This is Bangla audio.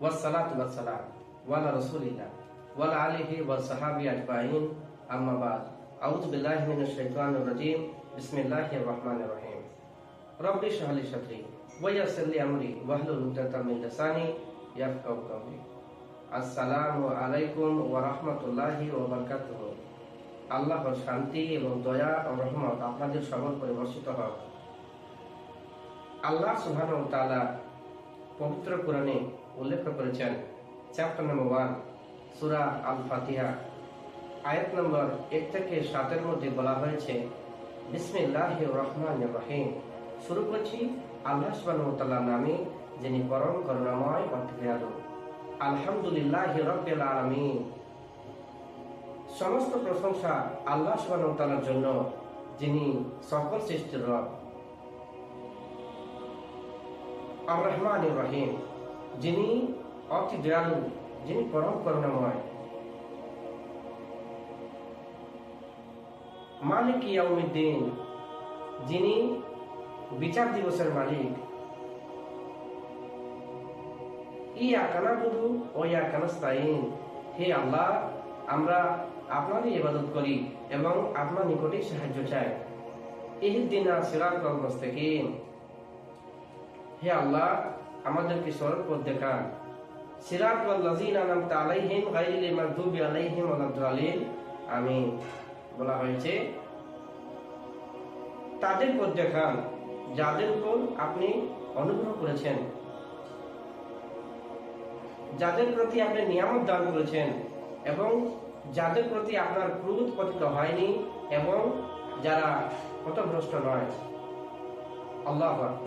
ওয়াসসালাতু ওয়াসসালাম ওয়ালা রাসূলিল্লাহ ওয়ালা আলিহি ওয়া সাহাবি আজমাইন আম্মা বাদ আউযু বিল্লাহি মিনাশ শাইতানির রাজীম বিসমিল্লাহির রহমানির রহিম রব্বি ইশরাহ লি সাদরি ওয়া ইয়াসসির লি আমরি ওয়াহলুল উকদাতাম মিন লিসানি ইয়াফকাহু কওলি আসসালামু আলাইকুম ওয়া রাহমাতুল্লাহি ওয়া বারাকাতুহু আল্লাহর শান্তি এবং দয়া ও রহমত আপনাদের সবার উপরে বর্ষিত হোক আল্লাহ সুবহানাহু ওয়া তাআলা পবিত্র কোরআনে উল্লেখ করেছেন চ্যাপ্টার নম্বর ওয়ান সুরা আল ফাতিহা আয়াত নম্বর এক থেকে সাতের মধ্যে বলা হয়েছে বিসমিল্লাহ রহমান রহিম। শুরু করছি আল্লাহ সুবহানাহু নামে, যিনি পরম করুণাময় অতিদয়ালু আলহামদুলিল্লাহ রব্বিল আলামিন। সমস্ত প্রশংসা আল্লাহ তাআলার জন্য, যিনি সকল সৃষ্টির রব। আর রহমান রহিম, যিনি অতি দয়ালু, যিনি পরম করুণাময়। মালিক যিনি বিচার দিবসের মালিক। ইয়া কানাবুদু ও ইয়া কানাস্তাইন হে আল্লাহ, আমরা আপনারই ইবাদত করি এবং আপনার নিকটেই সাহায্য চাই। ইহদিনা সিরাতাল মুস্তাকিম। হে আল্লাহ, আমাদেরকে সরল ওয়াল্লাযিনা আনআমতা আলাইহিম বলা হয়েছে, তাদের যাদের আপনি করেছেন। যাদের প্রতি আপনি নিয়ামত দান করেছেন এবং যাদের প্রতি আপনার ক্রোধ পতিত হয়নি এবং যারা পথভ্রষ্ট নয়। আল্লাহ